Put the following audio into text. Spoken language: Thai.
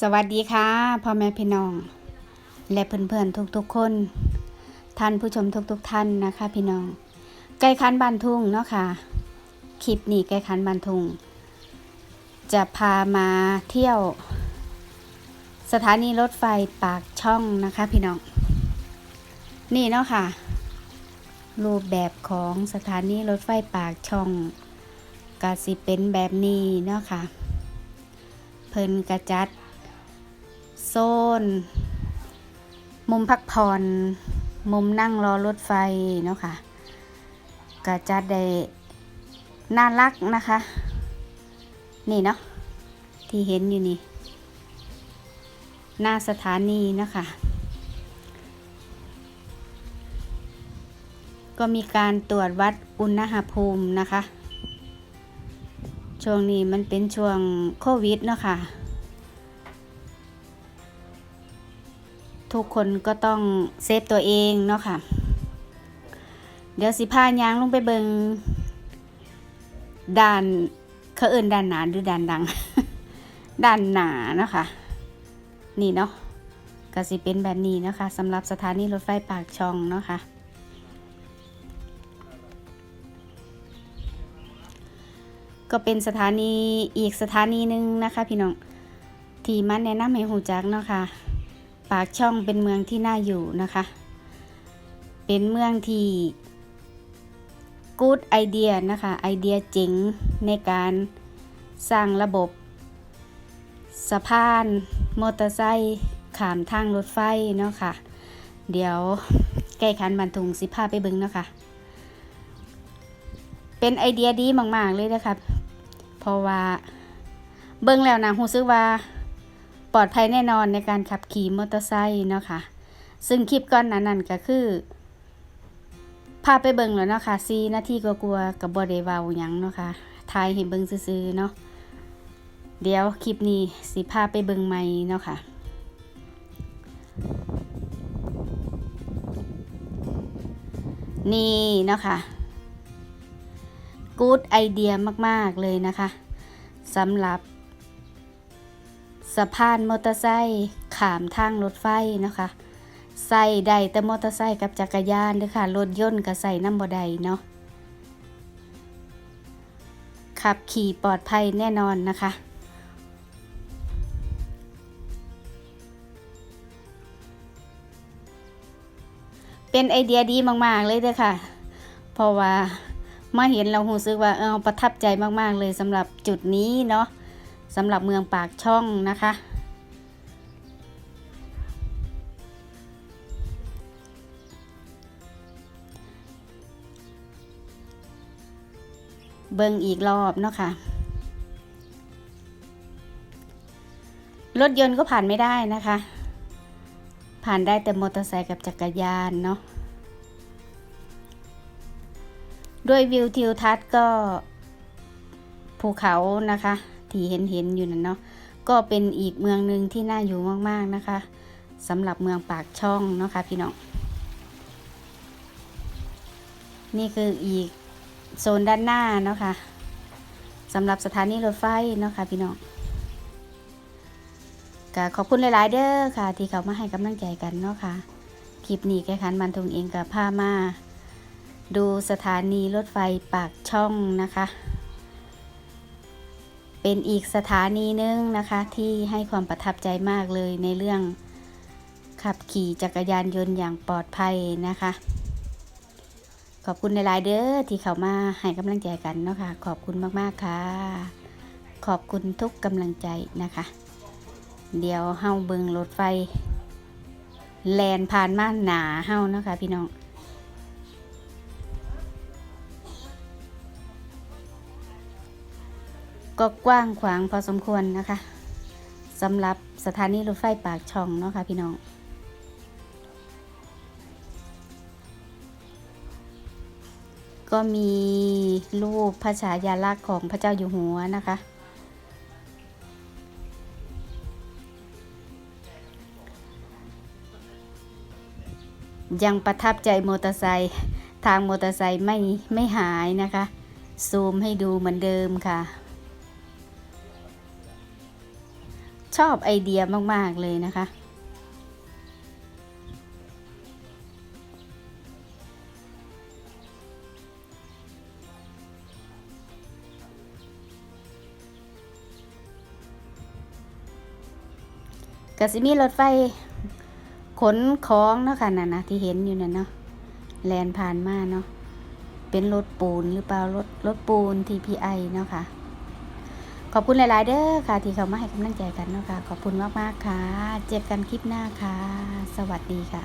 สวัสดีค่ะพ่อแม่พี่น้อง และเพื่อนๆทุกๆคน ท่านผู้ชมทุกๆท่านนะคะพี่น้อง ไก่คันบานทุ่งเนาะค่ะคลิปนี้ไก่คันบานทุ่ง จะพามาเที่ยว สถานีรถไฟปากช่องนะคะพี่น้อง นี่เนาะค่ะ รูปแบบของสถานีรถไฟปากช่องกาสิเป็นแบบนี้เนาะค่ะ เพิ่นกระจัด โซน มุมพักผ่อนมุมนั่งรอรถไฟเนาะค่ะกระจัดได้น่ารักนะคะ นี่เนาะที่เห็นอยู่นี่ หน้าสถานีนะคะ ก็มีการตรวจวัดอุณหภูมินะคะ ช่วงนี้มันเป็นช่วงโควิดเนาะค่ะ ทุกคนก็ต้องเซฟตัวเองเนาะค่ะ เดี๋ยวสิพายางลงไปเบิงด่านเขาเอินด่านหนาหรือด่านดังด่านหนาเนาะค่ะ นี่เนาะก็สิเป็นแบบนี้นะคะสำหรับสถานีรถไฟปากช่องเนาะค่ะก็เป็นสถานีอีกสถานีหนึ่งนะคะ พี่น้องที่มันแนะนำให้หูจักเนาะค่ะ ปากช่องเป็นเมืองที่น่าอยู่นะคะ เป็นเมืองที่กู๊ดไอเดียนะคะไอเดียเจ๋งในการสร้างระบบ สะพาน มอเตอร์ไซค์ขามทางรถไฟเนาะค่ะ เดี๋ยวใกล้คันบันทุงสิพาไปเบึงเนาะค่ะ เป็นไอเดียดีมาก ๆ เลยนะคะเพราะว่าเบิ่งแล้วนะรู้สึกว่า ปลอดภัยแน่นอนในการขับขี่มอเตอร์ไซค์เนาะค่ะ ซึ่งคลิปก่อนนั้นนั่นก็คือพาไปเบิ่งแล้วเนาะค่ะซีนาทีก็กลัวๆกับบอดเวาหยังเนาะค่ะทายให้เบิ่งซื่อๆเนาะเดี๋ยวคลิปนี้สิพาไปเบิ่งใหม่เนาะค่ะนี่เนาะค่ะกู๊ดไอเดียมาก ๆ เลยนะคะสำหรับ สะพานมอเตอร์ไซค์ขามทางรถไฟนะคะใส่ได้แต่มอเตอร์ไซค์กับจักรยานเด้วยค่ะรถยนต์ก็ใส่น้ำบ่ได้เนาะขับขี่ปลอดภัยแน่นอนนะคะ เป็นไอเดียดีมาก ๆ เลยเด้อค่ะ เพราะว่ามาเห็นเราหูซึกว่าเออประทับใจมาก ๆ เลยสำหรับจุดนี้เนาะ สำหรับเมืองปากช่องนะคะ เบิ่งอีกรอบเนาะค่ะรถยนต์ก็ผ่านไม่ได้นะคะ ผ่านได้แต่มอเตอร์ไซค์กับจักรยานเนาะด้วยวิวทิวทัศน์ก็ภูเขานะคะ ที่เห็นเห็นอยู่นั่นเนาะก็เป็นอีกเมืองหนึ่งที่น่าอยู่มากๆนะคะสำหรับเมืองปากช่องเนาะคะพี่น้องนี่คืออีกโซนด้านหน้าเนาะคะ่ะสำหรับสถานีรถไฟเนาะคะ่ะพี่น้องก็ขอบคุณหลาย ๆ เด้อค่ะ ที่เขามาให้กำลังใจกันเนาะค่ะคลิปนี้แกขันบันทุงเองกับพามา ดูสถานีรถไฟปากช่องนะคะ เป็นอีกสถานีหนึ่งนะคะ ที่ให้ความประทับใจมากเลยในเรื่องขับขี่จักรยานยนต์อย่างปลอดภัยนะคะ ขอบคุณในไลน์เด้อที่เขามาให้กำลังใจกันเนาะค่ะขอบคุณมากๆค่ะ ขอบคุณทุกกำลังใจนะคะ เดี๋ยวเฮาเบิงรถไฟ แลนผ่านม่านหนาเฮาเนาะคะพี่น้อง ก็กว้างขวางพอสมควรนะคะสำหรับสถานีรถไฟปากช่องเนาะค่ะพี่น้องก็มีรูปพระฉายาลักษณ์ของพระเจ้าอยู่หัวนะคะ ยังประทับใจมอเตอร์ไซค์ทางมอเตอร์ไซค์ไม่ไม่หายนะคะ ซูมให้ดูเหมือนเดิมค่ะ ชอบไอเดียมาก ๆ เลยนะคะ ก็สิมีรถไฟขนของเนาะค่ะนั่นนะที่เห็นอยู่นั่นเนาะแลนผ่านมาเนาะเป็นรถปูนหรือเปล่ารถรถปูน TPI เนาะค่ะ ขอบคุณหลาย ๆ เด้อค่ะ ที่เขามาให้กำลังใจกันเนาะค่ะ ขอบคุณมาก ๆ ค่ะ เจอกันคลิปหน้าค่ะ สวัสดีค่ะ